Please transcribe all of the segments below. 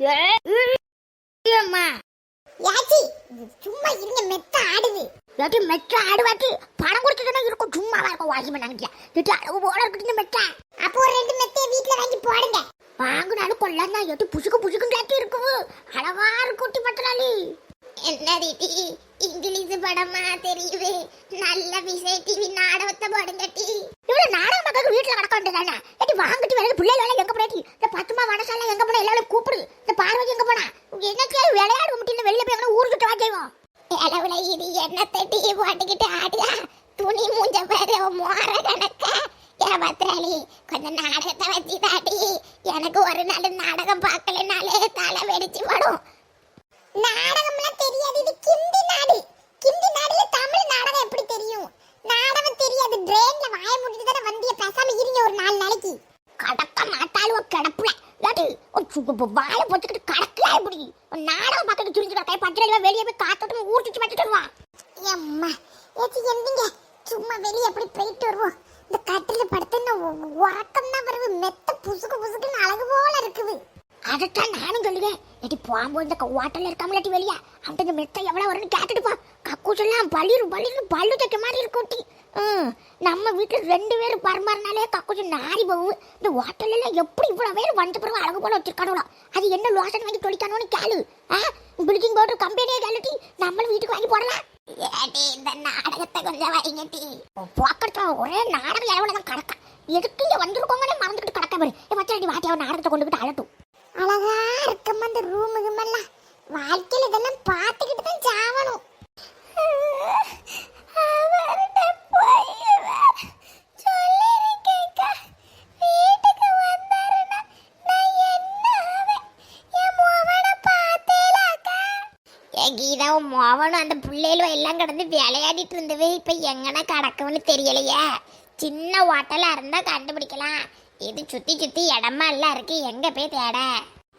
அம்மா யாச்சி சும்மா இருங்க மெத்த ஆடுது. ஏட்டி மெச்ச ஆடுவாட்டி பணம் கொடுத்துதானே இருக்கும். சும்மாவா இருக்கும். வாங்கி பண்ணாங்க திட்டு அளவு போல இருக்குது மெச்ச அப்போ ஒரு ரெண்டு மெத்தைய வீட்ல வாங்கி போடுங்க. வாங்கினாலும் கொள்ளா எட்டு புசுக்கு புசுக்கும் கேட்டு இருக்குது அழகா இருக்கும் பத்திராளி. என்ன இங்கிலீஷ் படமா தெரியுது. நல்ல விஜய் டிவி நாடகத்தை போடுங்க டி. இவ்வளவு நாடக மக்களுக்கு வீட்டுல கிடக்க வேண்டியதானே ஏட்டி வாங்கிட்டு வேலை பிள்ளைகள் வேலை எங்க இந்த பத்துமா வனசால எங்க போனா எல்லாரும் கூப்பிடு இந்த பார்வதி எங்க போனா என்னக்கே விளையாட முடியல வெளியில போய் எங்கன்னா ஊருக்கு வா செய்வோம் அளவுல இது என்ன தட்டி போட்டுக்கிட்டு ஆடுதா துணி மூஞ்ச பாரு மோர கணக்க ஏன் பத்ராளி கொஞ்சம் நாடகத்தை வச்சு தாட்டி எனக்கு ஒரு நாள் நாடகம் பார்க்கலனாலே தலை வெடிச்சு படும். நாடகம்லாம் தெரியாது இது கிந்தி நாடு. கிந்தி நாடுல தமிழ் நாடகம் எப்படி தெரியும்? நாடகம் தெரியாது ட்ரெயின்ல வாய முடிஞ்சு தானே வந்திய பேசாம இருங்க ஒரு நாலு நாளைக்கு. கடக்க மாட்டாலும் கிடப்புல. இல்லாட்டி ஒரு வாயை போச்சுக்கிட்டு கடக்கல இப்படி. ஒரு நாடகம் பார்த்துட்டு துரிஞ்சு கிடக்க பத்திரிக்கை வெளியே போய் காத்தோட்டம் சுற்றி பார்த்துட்டு வருவான். ஏம்மா ஏச்சி எந்திங்க. சும்மா வெளியே எப்படி போயிட்டு வருவோம்? இந்த கட்டில படுத்துன்னு உறக்கம் தான் வருது மெத்த புசுக்கு புசுக்குன்னு அழகு போல இருக்குது. அதைத்தான் நானும் சொல்லுவேன். எட்டி போகும்போது இந்த வாட்டர்ல இருக்காமலாட்டி வெளியே. அவன் இந்த மெத்த எவ்வளோ வரும்னு கேட்டுட்டு போ. கக்கூசெல்லாம் பளிரு பளிரு பல்லு தைக்க மாதிரி இருக்கும் நம்ம வீட்டில் ரெண்டு பேரும் பரமாறினாலே கக்கூசு நாரி போகு இந்த ஹோட்டலில் எப்படி இவ்வளோ பேர் வந்த பிறகு அழகு போல வச்சிருக்கானோ அது என்ன லோஷன் வாங்கி தொளிக்கானோன்னு கேளு. ஆ பில்டிங் பவுடர் கம்பெனியே கேளுட்டி நம்மளும் வீட்டுக்கு வாங்கி போடலாம். ஏடி இந்த நாடகத்தை கொஞ்சம் வைங்க டீ ஒரே நாடகம் எவ்வளோ தான் கிடக்க எதுக்கு இங்கே வந்திருக்கோங்கன்னு மறந்துட்டு கிடக்க பாரு மச்சாடி வாட்டி அவன் நாடகத்தை கொண்டுகிட்டு அழட்டும். அழகா இருக்கம்மா அந்த ரூம் எல்லாம் வாழ்க்கையில் இதெல்லாம் பார்த்துக்கிட்டு தான் சாவணும். எல்லாம் கிடந்து விளையாடிட்டு இருந்தவே இப்ப எங்கன கடக்கும்னு தெரியலையே. சின்ன ஓட்டலா இருந்தா கண்டுபிடிக்கலாம். இது சுத்தி சுத்தி இடமா எல்லாம் இருக்கு. எங்க போய் தேட?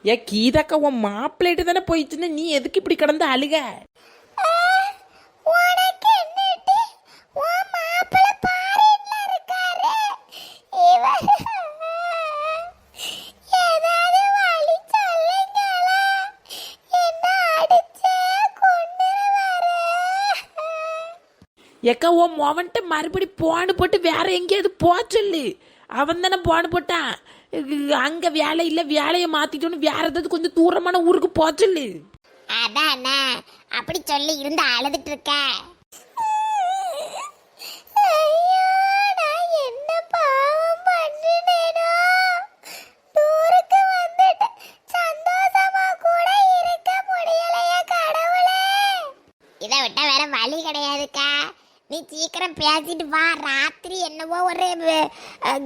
ஏ கீதாக்கா உன் மாப்பிள்ளைட்டு தானே போயிடுச்சுன்னு நீ எதுக்கு இப்படி கிடந்து அழுக உனக்கு என்னட்டு உன் மாப்பிள்ள பாரின்ல இருக்காரு இவர் ஏதாவது வழி சொல்லுங்களா என்ன அடிச்சே கொண்டுருவாரு எக்கா உன் மொவன்ட்ட மறுபடி போன போட்டு வேற எங்கேயாவது போ சொல்லு. அவன் தானே போன போட்டான். அங்கே வேலை இல்லை வேலையை மாற்றிட்டோன்னு வேற ஏதாவது கொஞ்சம் தூரமான ஊருக்கு போ சொல்லு. அதான் அப்படி சொல்லி இருந்து அழுதுட்டு இருக்க. நீ சீக்கிரம் பேசிட்டு வா. ராத்திரி என்னவோ ஒரு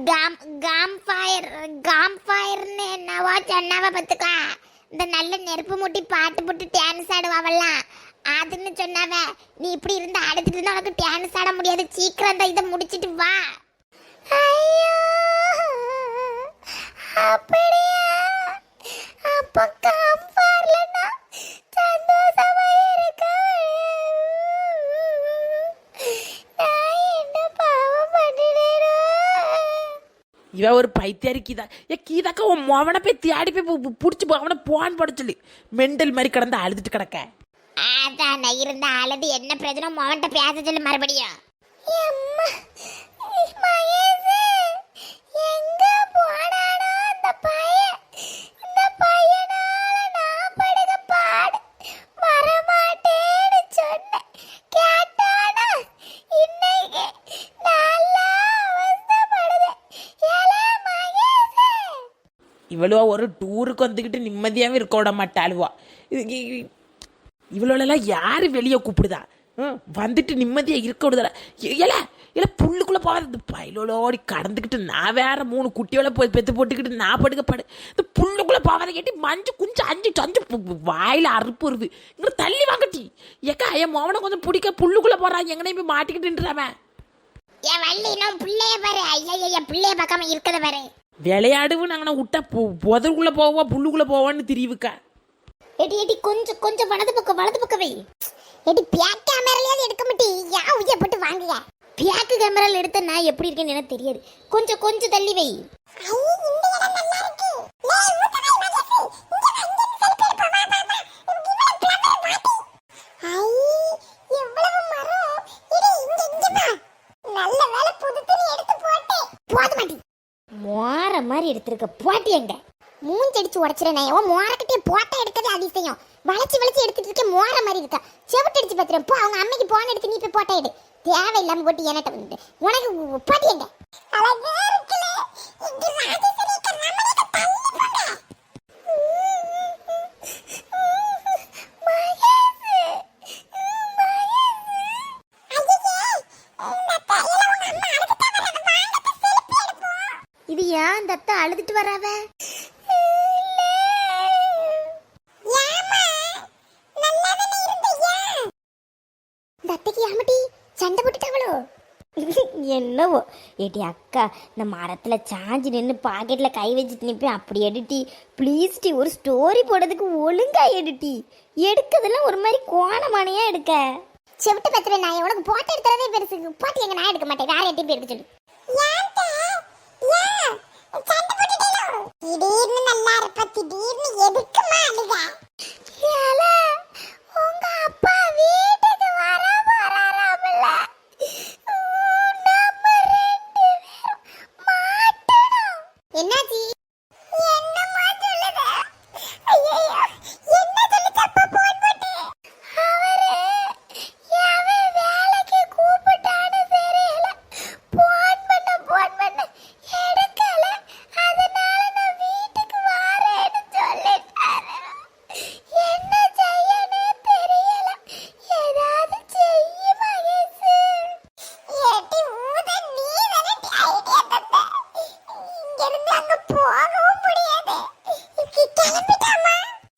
காம் காம் ஃபயர் காம் ஃபயர்னு என்னவோ சொன்னாவ பார்த்துக்கா. இந்த நல்ல நெருப்பு மூட்டி பாட்டு போட்டு டான்ஸ் ஆடுவாவெல்லாம். அதுன்னு சொன்னாவ நீ இப்படி இருந்து அழுதுட்டு இருந்தா உனக்கு டான்ஸ் ஆட முடியாது. சீக்கிரம் அந்த இதை முடிச்சிட்டு வா. ஐயோ அப்படியா? அப்பக்கா இவ ஒரு பைத்தியாரி கீதா. ஏ கீதாக்கா உன் மொவனை போய் தேடி போய் புடிச்சு போ அவனை போன் போட சொல்லு. மெண்டல் மாதிரி கிடந்து அழுதுட்டு கிடக்க. அதான் நான் இருந்த அழுது என்ன பிரச்சனை மவன்ட்ட பேச சொல்லு மறுபடியும். இவ்வளோ ஒரு டூருக்கு வந்துக்கிட்டு நிம்மதியாகவே இருக்க விட மாட்டாளுவா இவ்வளோலாம் யார் வெளியே கூப்பிடுதா? ம், வந்துட்டு நிம்மதியாக இருக்க விடுதல இல்ல இல்லை புல்லுக்குள்ளே போகாது. பயிலோடி கடந்துக்கிட்டு நான் வேற மூணு குட்டியோட போய் பெத்து போட்டுக்கிட்டு நான் படுக்க படு. இந்த புல்லுக்குள்ளே போகாத கேட்டி மஞ்சு குஞ்சு அஞ்சு சஞ்சு வாயில் அறுப்பு வருது. இங்கே தள்ளி வாங்கட்டி. ஏக்கா என் மோவனை கொஞ்சம் பிடிக்க புல்லுக்குள்ளே போகிறான் எங்கனையும் போய் மாட்டிக்கிட்டுன்றவன் என் வள்ளி இன்னும் பிள்ளைய பாரு. ஐயா பிள்ளைய பார்க்காம இருக்கிறத பாரு. விளையாடுவு நாங்கள் விட்டா புதருக்குள்ளே போவா புல்லுக்குள்ளே போவான்னு தெரியுவுக்கா எடி எடி கொஞ்சம் கொஞ்சம் வலது பக்கம் வலது பக்கம் வை. எடி பேக் கேமராலயாவது எடுக்க மாட்டி யா உய்ய போட்டு வாங்குங்க. பேக்கு கேமரால எடுத்த நான் எப்படி இருக்கேன்னு எனக்கு தெரியாது. கொஞ்சம் கொஞ்சம் தள்ளி வை. மாதிரி எடுத்திருக்க போட்டி எங்க மூஞ்சடிச்சு உடச்சிருந்தேன் ஓ மோரக்கிட்டே போட்டா எடுத்தது அதிசயம். வளைச்சு வளைச்சு எடுத்துட்டு இருக்க மோர மாதிரி இருக்கா. செவட்டு அடிச்சு பார்த்துறேன் போ அவங்க அம்மைக்கு போன எடுத்து நீ போய் போட்டா எடு. தேவையில்லாம போட்டு என்னட்ட வந்துட்டு உனக்கு போட்டி எங்க அழகா இருக்குல்ல இங்க ராஜேஸ்வரி அக்கா நம்மளுக்கு தள்ளி போங்க இது ஏன் இந்த அத்தை அழுதுட்டு வராவ இந்த அத்தைக்கு ஏமாட்டி சண்டை போட்டுட்டாங்களோ என்னவோ? ஏட்டி அக்கா இந்த மரத்தில் சாஞ்சி நின்று பாக்கெட்டில் கை வச்சுட்டு நிற்பேன் அப்படி எடுட்டி. ப்ளீஸ் டி ஒரு ஸ்டோரி போடுறதுக்கு ஒழுங்கா எடுட்டி. எடுக்கிறதெல்லாம் ஒரு மாதிரி கோணமானையா எடுக்க? செவிட்டு பத்திர நான் உனக்கு போட்டோ எடுத்துறதே பெருசு. போட்டு எங்க நான் எடுக்க மாட்டேன். வேற எட்டி எடுக்க சொல்லு. திடீர்னு நல்லா இருப்ப திடீர்னு எதுக்குமா?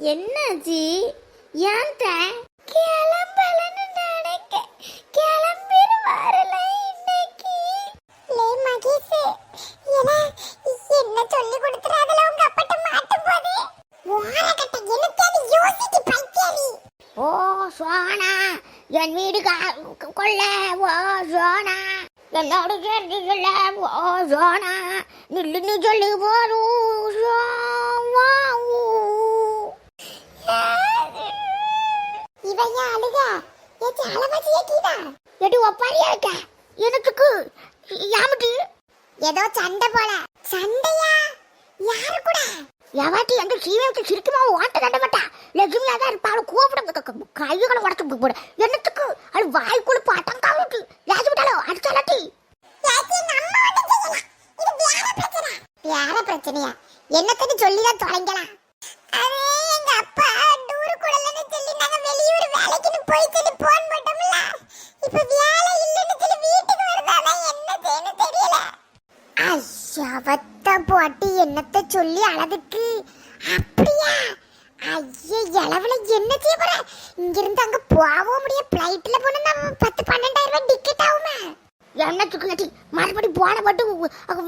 கிளம்பிட்டாமா என்னாச்சு ஏன்ட்ட கிளம்பலன்னு நினைக்க கிளம்பிரு வரல இன்னைக்கு. லே மகேஷ் ஏன்னா என்ன சொல்லி கொடுத்துறாதல உங்க அப்பட்ட மாட்டும் போது? ஓரக்கட்ட எனக்கு யோசிச்சு பைத்தியரி ஓ சோனா என் வீடு கொள்ள. ஓ சோனா என்னோட சேர்ந்து சொல்ல ஓ சோனா நில்லுன்னு சொல்லி போரும் இவையா அழுக. ஏச்சி அளவாச்சி ஏக்கிதா எடு ஒப்பாரியா இருக்க எனக்கு யாமட்டு? ஏதோ சண்டை போல. சண்டையா? யாரு கூட? எவாட்டி எங்க சீவத்தை சிரிக்குமா? ஓட்ட தண்ட மாட்டா. லட்சுமியா தான் இருப்பாள் கூப்பிட கைகளை உடச்சு போட. என்னத்துக்கு? அது வாய்க்குள்ள பாட்டம் காவிட்டு யாச்சு விட்டாலோ அடிச்சாலாட்டி வேற பிரச்சனையா? என்னத்தன்னு சொல்லிதான் தொடங்கலாம் அது இப்ப வேலை இல்லைன்னு சொல்லி வீட்டுக்கு வருதானா என்ன செய்யணும் தெரியல. ஐயாவத்த போட்டு என்னத்த சொல்லி அழதுக்கு அப்படியா? ஐயே இளவுல என்ன செய்ய போற? இங்கிருந்து அங்க போகவும் முடியும் பிளைட்ல போனா நம்ம பத்து பன்னெண்டாயிரம் ரூபாய் டிக்கெட் ஆகுமே. என்ன சுக்குலட்டி மறுபடி போன மட்டும்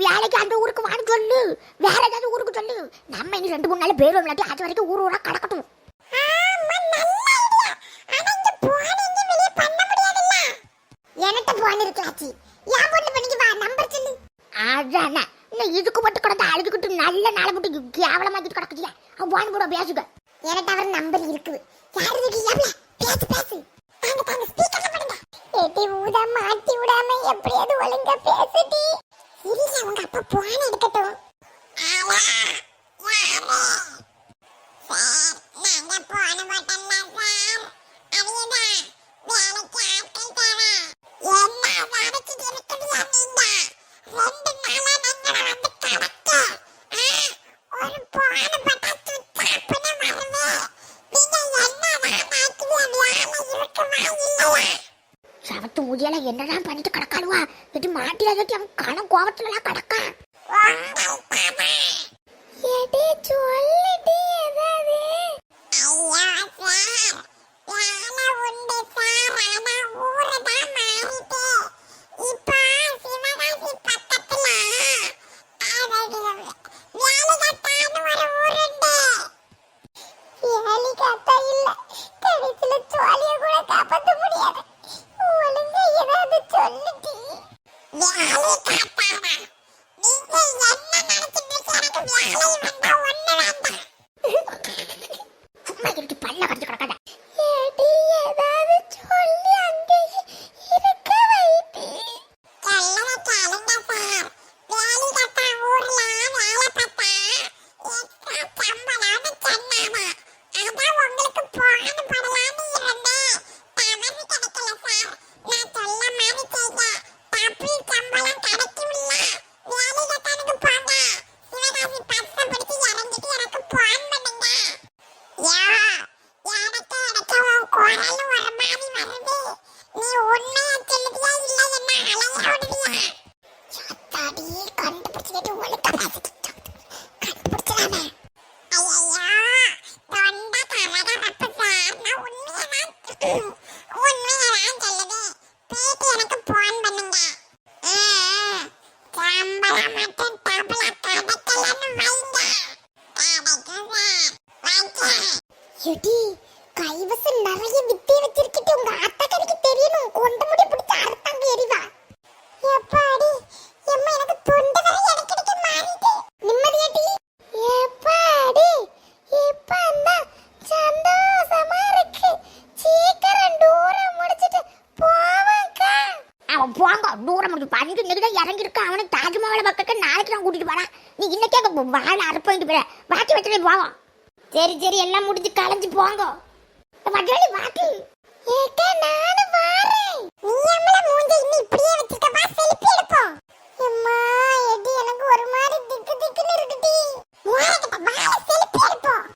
வேலைக்கு அந்த ஊருக்கு வான்னு சொல்லு. வேற ஏதாவது ஊருக்கு சொல்லு. நம்ம இனி ரெண்டு மூணு நாள் போயிடும் இல்லாட்டி அது வரைக்கும் ஊர் ஊரா கிடக்கட்டும். என்கிட்ட போன் இருக்காச்சி ஏன் பொண்ணு பண்ணிக்கு வா நம்பர் சொல்லு. அதானே. இன்னும் இதுக்கு மட்டும் கிடந்து அழுதுகிட்டு நல்ல நாளை மட்டும் கேவலமாக்கிட்டு கிடக்குச்சியா அவன் கூட பேசுக எனக்கு அவர் நம்பர் இருக்குது. யாரு இருக்கு எவ்வளவு பேசு பேசு. தாங்க தாங்க ஸ்பீக்கர்ல பண்ணுங்க ஏட்டி ஊதா மாட்டி விடாம எப்படியாவது ஒழுங்கா பேசுடி. இல்ல உங்க அப்பா போன் எடுக்கட்டும் ஆமா யாரு சார் நாங்க போன மாட்டோம்ல சார் அதேதான் வேலைக்கு ஆட்கள் தேவை என்ன வேலைக்கு இருக்குடியா நீங்க ரெண்டு நாளா நாங்க வந்து கிடக்க ஒரு போன பட்டா சுத்தாப்புன்னு வருது நீங்க என்ன வேலைக்கு வேலை இருக்குமா இல்லையா சவத்து ஊதியால என்னதான் பண்ணிட்டு கிடக்காளுவா எட்டு மாட்டில கட்டி அவன் கணம் கோவத்துல எல்லாம் கிடக்கான் எடி Mas não 接住我了！தாஜ்மஹாலை பக்கத்துக்கு நாளைக்கு நான் கூட்டிட்டு போறேன். நீ இன்னைக்கே வாழை அறுப்பாயிட்டு போற. வாட்டி வச்சுட்டு போவோம். சரி சரி எல்லாம் முடிஞ்சு கலைஞ்சு போங்க. வட்டாளி வாட்டி. ஏக்கா நானும் வாரேன். நீ அம்மல மூஞ்ச இன்னி இப்படியே வச்சிருக்க? எனக்கு ஒரு மாதிரி திக்கு திக்குன்னு இருக்குடி. வாக்கிட்ட வாழை எடுப்போம்.